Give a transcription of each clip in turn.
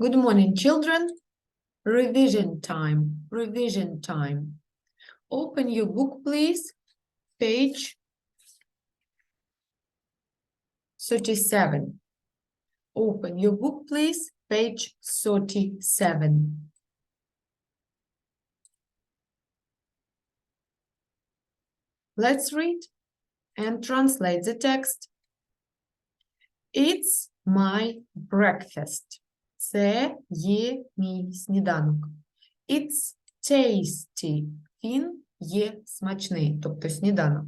Good morning, children. Revision time. Revision time. Open your book, please. Page 37. Open your book, please. Page 37. Let's read and translate the text. It's my breakfast. Це є мій сніданок. It's tasty. Він є смачний, тобто сніданок.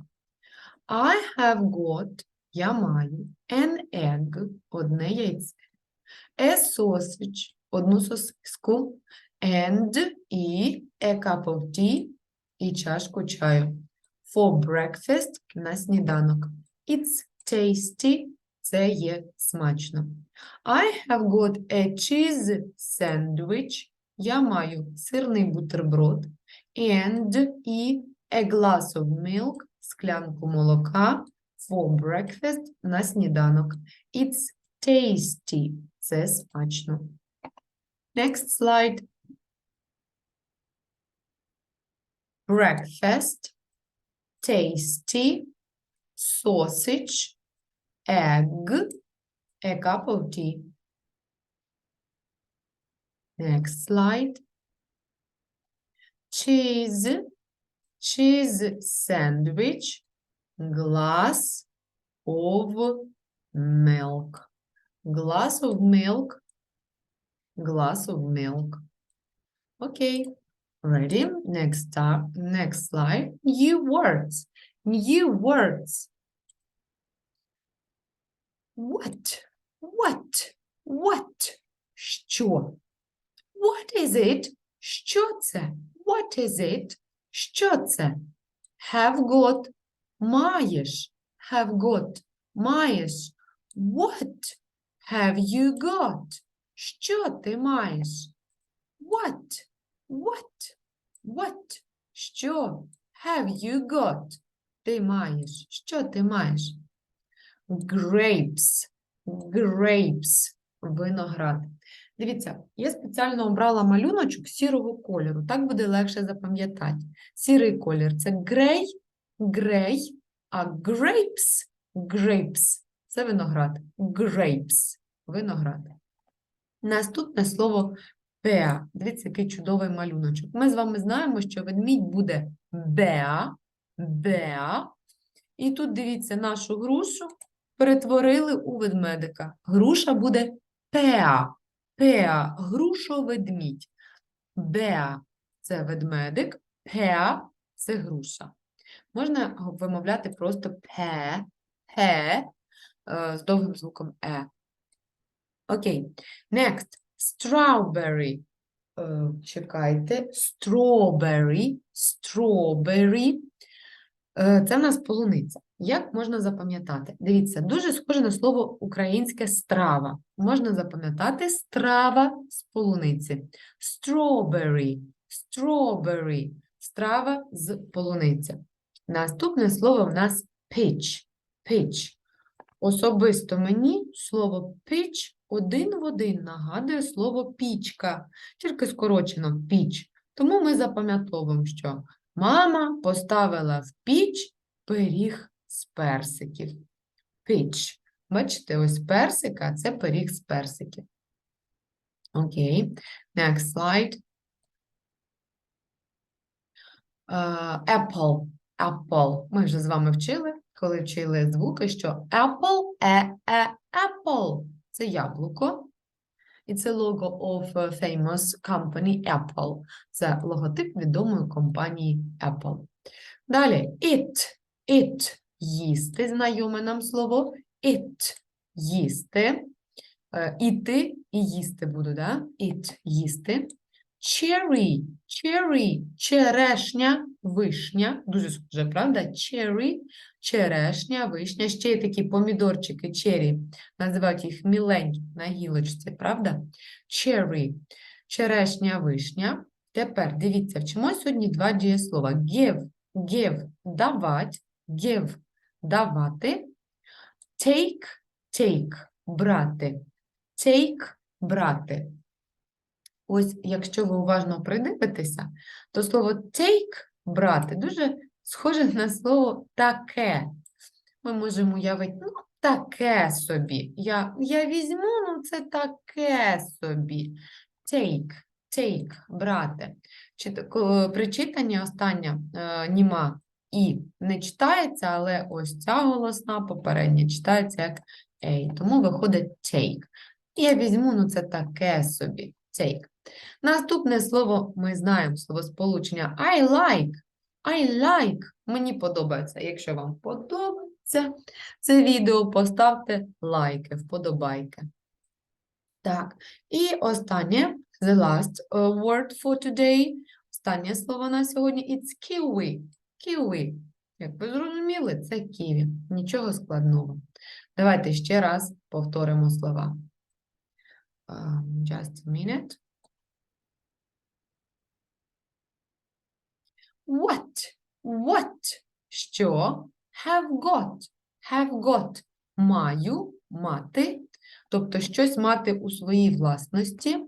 I have got, я маю, an egg, одне яйце, a sausage, одну сосиску, and і a cup of tea, і чашку чаю. For breakfast на сніданок. It's tasty, це є смачно. I have got a cheese sandwich. Я маю сирний бутерброд. And і a glass of milk, склянку молока for breakfast на сніданок. It's tasty. Це смачно. Next slide. Breakfast, tasty, sausage, egg, a cup of tea. Next slide. Cheese, cheese sandwich, glass of milk. Glass of milk, glass of milk. Okay, ready? Next start, next slide. New words, new words. What? What? What? Що? What is it? Що це? What is it? Що це? Have got. Маєш. Have got. Маєш. What have you got? Що ти маєш? What? What? What? Що have you got? Ти маєш. Що ти маєш? Grapes. Grapes. Виноград. Дивіться, я спеціально обрала малюночок сірого кольору. Так буде легше запам'ятати. Сірий колір це грей, грей, а grapes, grapes – це виноград. Grapes – виноград. Наступне слово bear. Дивіться, який чудовий малюночок. Ми з вами знаємо, що ведмідь буде bear, bear. І тут, дивіться, нашу грушу перетворили у ведмедика. Груша буде pear. Pear – грушоведмідь. Bear – це ведмедик, pear – це груша. Можна вимовляти просто пе, пе е, з довгим звуком е. Окей. Next. Strawberry. Е, Чекайте. Strawberry. Strawberry. Е, Це в нас полуниця. Як можна запам'ятати? Дивіться, дуже схоже на слово українське страва. Можна запам'ятати страва з полуниці. Strawberry. Strawberry. Страва з полуниці. Наступне слово в нас pitch. Pitch. Особисто мені слово pitch один в один нагадує слово пічка, тільки скорочено pitch. Тому ми запам'ятовуємо, що мама поставила в піч пиріг з персиків. Pitch. Бачите, ось персика це пиріг з персиків. Окей. Next slide. Uh, apple. Apple. Ми вже з вами вчили, коли вчили звуки, що apple, е, е, apple. Це яблуко. І це лого of famous company Apple. Це логотип відомої компанії Apple. Далі it. It. Їсти. Знайоме нам слово. It. Їсти. Е, Іти і їсти буду, да? It. Їсти. Cherry, cherry, черешня, вишня. Дуже схоже, правда? Cherry, черешня, вишня. Ще є такі помідорчики, cherry. Називають їх міленькі на гілочці, правда? Cherry, черешня, вишня. Тепер дивіться, вчимо сьогодні два дієслова. Give, give – давать, give – давати. Take, take – брати. Take – брати. Ось, якщо ви уважно придивитеся, то слово take брати дуже схоже на слово таке. Ми можемо уявити, ну, таке собі. Я, я візьму, ну це таке собі. Take, take, брати. Чи, ко- при читанні остання е, німа і не читається, але ось ця голосна попередня читається як ей, тому виходить take. Я візьму, ну це таке собі. Take. Наступне слово ми знаємо словосполучення I like. I like. Мені подобається. Якщо вам подобається це відео, поставте лайки, вподобайки. Так, і останнє, the last uh, word for today. Останнє слово на сьогодні it's kiwi. Kiwi. Як ви зрозуміли, це ківі. Нічого складного. Давайте ще раз повторимо слова. Um, just a minute. What? What? Що? Have got. Have got. Маю, мати. Тобто щось мати у своїй власності.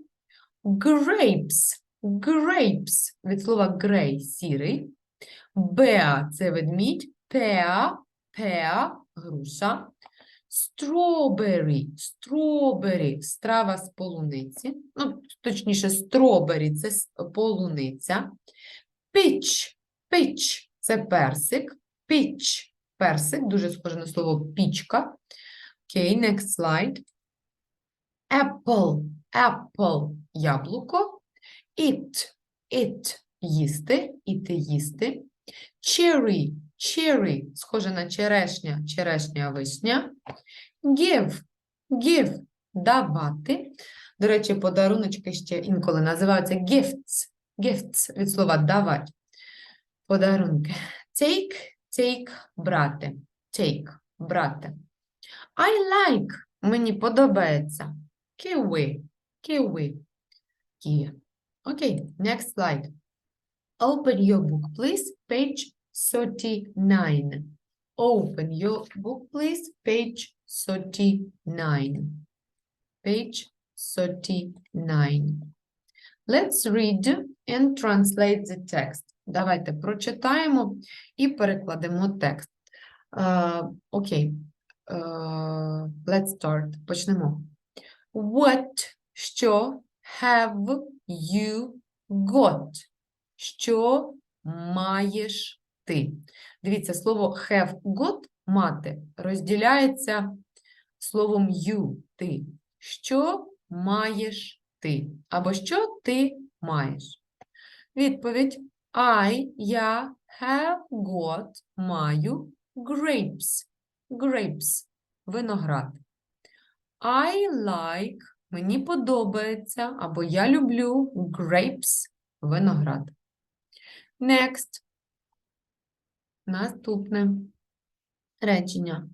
Grapes. Grapes. Від слова grey – сірий. Bear – це ведмідь. Pear – pear – груша. Strawberry. Strawberry – страва з полуниці. Ну, точніше, strawberry – це полуниця. Peach. Peach – це персик. Peach – персик, дуже схоже на слово пічка. Окей, next slide. Apple. Apple – яблуко. It. It – їсти. Іти їсти. Cherry. Cherry – схоже на черешня. Черешня вишня. Give. Give – давати. До речі, подаруночки ще інколи називаються gifts. Gifts від слова давати. Подарунки. Take, take, брати. Take, брати. I like, мені подобається. Kiwi, kiwi. Окей, next slide. Open your book, please. Page 39. Open your book, please. Page 39. Page 39. Let's read and translate the text. Давайте прочитаємо і перекладемо текст. Е, Окей. Е, let's start. Почнемо. What, що, have you got? Що маєш ти? Дивіться, слово have got, мати, розділяється словом you, ти. Що маєш ти? Або що ти маєш? Відповідь I, я, have got, маю grapes. Grapes – виноград. I like, мені подобається, або я люблю grapes – виноград. Next. Наступне речення.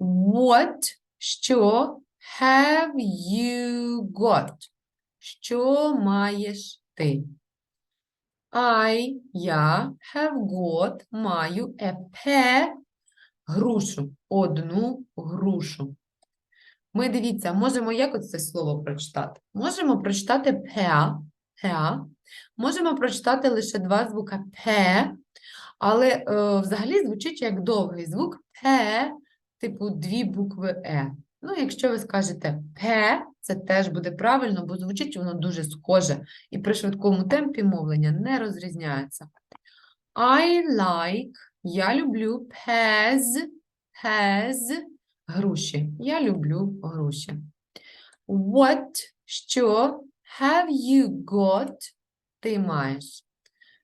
What, що have you got? Що маєш ти? I, я, have got, маю a pear, грушу, одну грушу. Ми, дивіться, можемо як оце слово прочитати? Можемо прочитати pear, pear. Можемо прочитати лише два звука П, але е, взагалі звучить як довгий звук П, типу дві букви Е. Ну, якщо ви скажете П, це теж буде правильно, бо звучить воно дуже схоже і при швидкому темпі мовлення не розрізняється. I like, я люблю pears, pears, груші. Я люблю груші. What, що, have you got, ти маєш.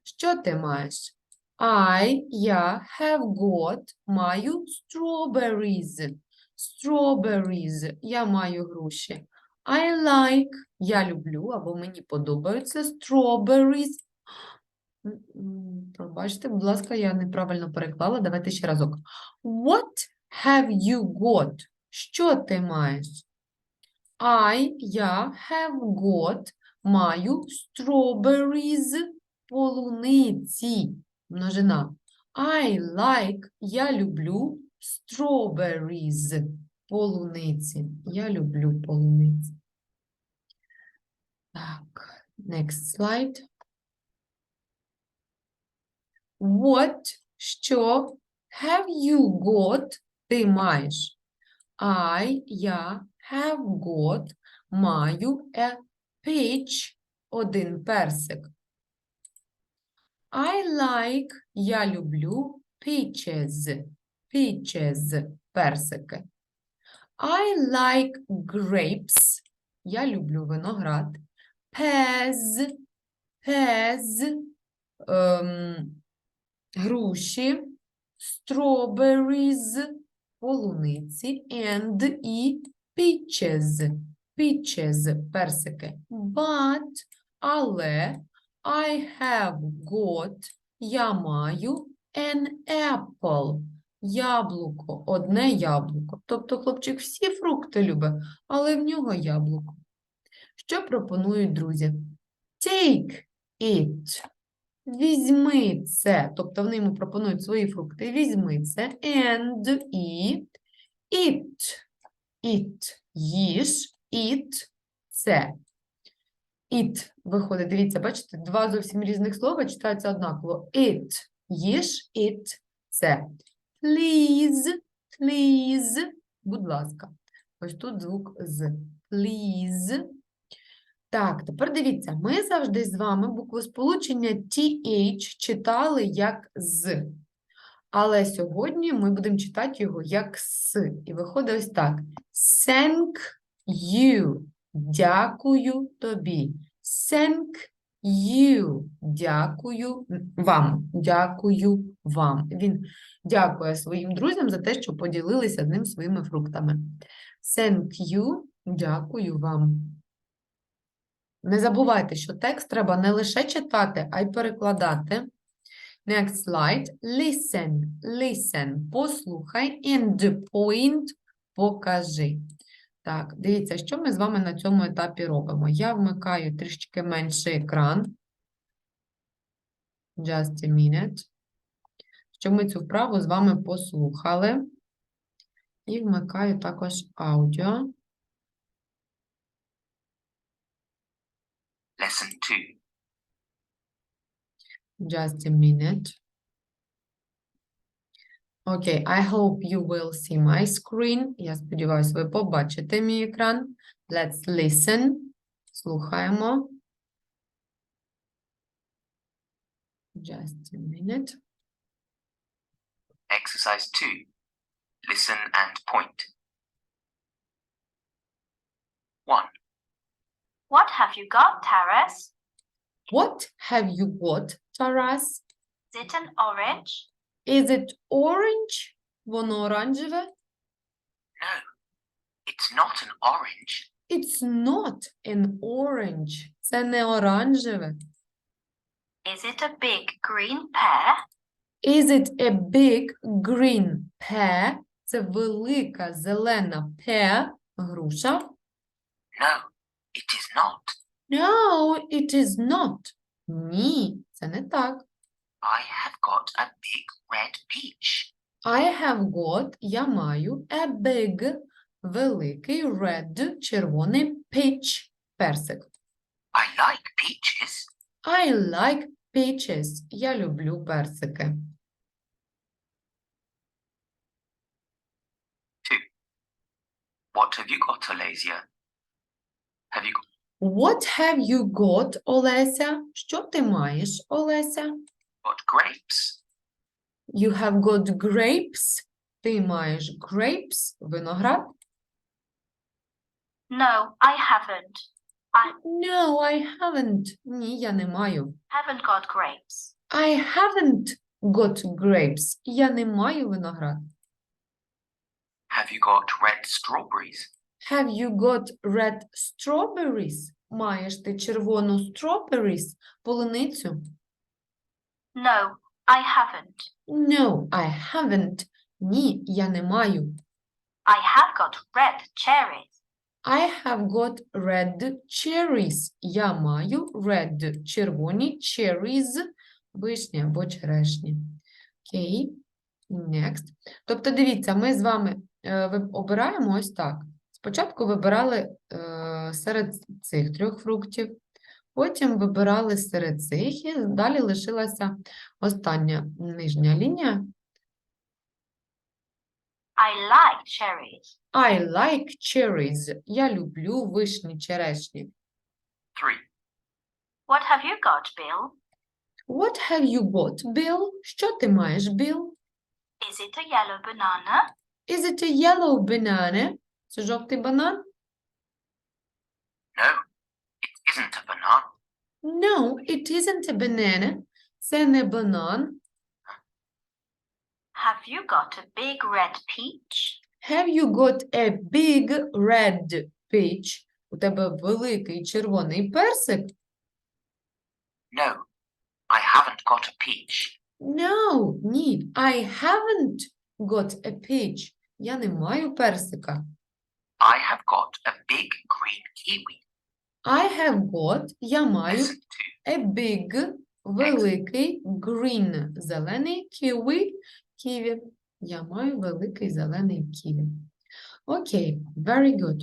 Що ти маєш? I, я, have got, маю strawberries. Strawberries, я маю груші. I like, я люблю, або мені подобаються strawberries. Пробачте, будь ласка, я неправильно переклала. Давайте ще разок. What have you got? Що ти маєш? I, я, have got, маю strawberries, полуниці, множина. I like, я люблю strawberries, полуниці. Я люблю полуниці. Так, next slide. What, що, have you got, ти маєш. I, я, have got, маю a peach, один персик. I like, я люблю peaches, peaches, персики. I like grapes, я люблю виноград. Pears, pears, ем, груші, strawberries, полуниці, and і peaches, peaches, персики. But, але, I have got, я маю an apple, яблуко, одне яблуко. Тобто хлопчик всі фрукти любить, але в нього яблуко. Що пропонують друзі? Take it. Візьми це. Тобто вони йому пропонують свої фрукти. Візьми це. And і it. It. Їж. It. Це. It виходить, дивіться, бачите, два зовсім різних слова читаються однаково. It. Їж. It. Це. Please. Please. Будь ласка. Ось тут звук з. Please. Так, тепер дивіться, ми завжди з вами буквосполучення TH читали як з. Але сьогодні ми будемо читати його як с. І виходить ось так. Thank you. Дякую тобі. Thank you. Дякую вам. Дякую вам. Він дякує своїм друзям за те, що поділилися з ним своїми фруктами. Thank you. Дякую вам. Не забувайте, що текст треба не лише читати, а й перекладати. Next slide. Listen. Listen. Послухай. And point. Покажи. Так, дивіться, що ми з вами на цьому етапі робимо. Я вмикаю трішки менший екран. Just a minute. Щоб ми цю вправу з вами послухали. І вмикаю також аудіо. Lesson 2. Just a minute. Okay, I hope you will see my screen. Я сподіваюся, ви побачите мій екран. Let's listen. Слухаємо. Just a minute. Exercise 2. Listen and point. 1. What have you got, Taras? What have you got, Taras? Is it an orange? Is it orange? Воно оранжеве? No, it's not an orange. It's not an orange. Це не оранжеве. Is it a big green pear? Is it a big green pear? Це велика зелена pear, груша. No, it is not. No, it is not. Ні, це не так. I have got a big red peach. I have got, я маю, a big, великий, red, червоний peach, персик. I like peaches. I like peaches. Я люблю персики. What have you got, Alasia? Have you What have you got, Олеся? Що ти маєш, Олеся? got grapes? You have got grapes. Ти маєш grapes, виноград. No, I haven't. I No, I haven't. Ні, я не маю. haven't got grapes. I haven't got grapes. Я не маю виноград. Have you got red strawberries? Have you got red strawberries? Маєш ти червону strawberries, полуницю? No, I haven't. No, I haven't. Ні, я не маю. I have got red cherries. I have got red cherries. Я маю red червоні cherries, вишні або черешні. Окей, next. Тобто, дивіться, ми з вами е, обираємо ось так. Спочатку вибирали е, серед цих трьох фруктів, потім вибирали серед цих, і далі лишилася остання нижня лінія. I like cherries. I like cherries. Я люблю вишні, черешні. 3. What have you got, Bill? What have you got, Bill? Що ти маєш, Bill? Is it a yellow banana? Is it a yellow banana? Це жовтий банан? No, it isn't a banana. Це не банан. Have you got a big red peach? Have you got a big red peach? У тебе великий червоний персик? No, I haven't got a peach. No, ні. I haven't got a peach. Я не маю персика. I have got a big green kiwi. I have got, я маю Listen to a big, великий, green, зелений, kiwi, ківі. Я маю великий зелений ківі. Окей, very good.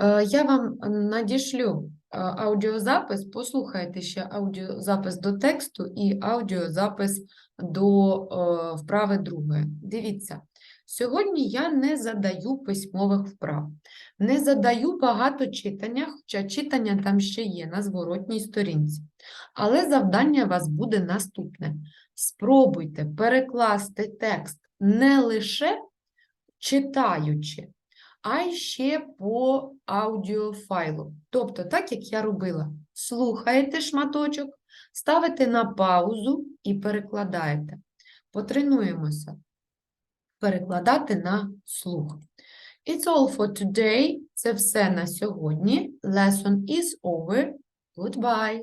Е, Я вам надішлю е, аудіозапис, послухайте ще аудіозапис до тексту і аудіозапис до е, вправи другої. Дивіться, сьогодні я не задаю письмових вправ, не задаю багато читання, хоча читання там ще є на зворотній сторінці. Але завдання у вас буде наступне. Спробуйте перекласти текст не лише читаючи, а ще по аудіофайлу. Тобто, так як я робила, слухаєте шматочок, ставите на паузу і перекладаєте. Потренуємося перекладати на слух. It's all for today. Це все на сьогодні. Lesson is over. Goodbye.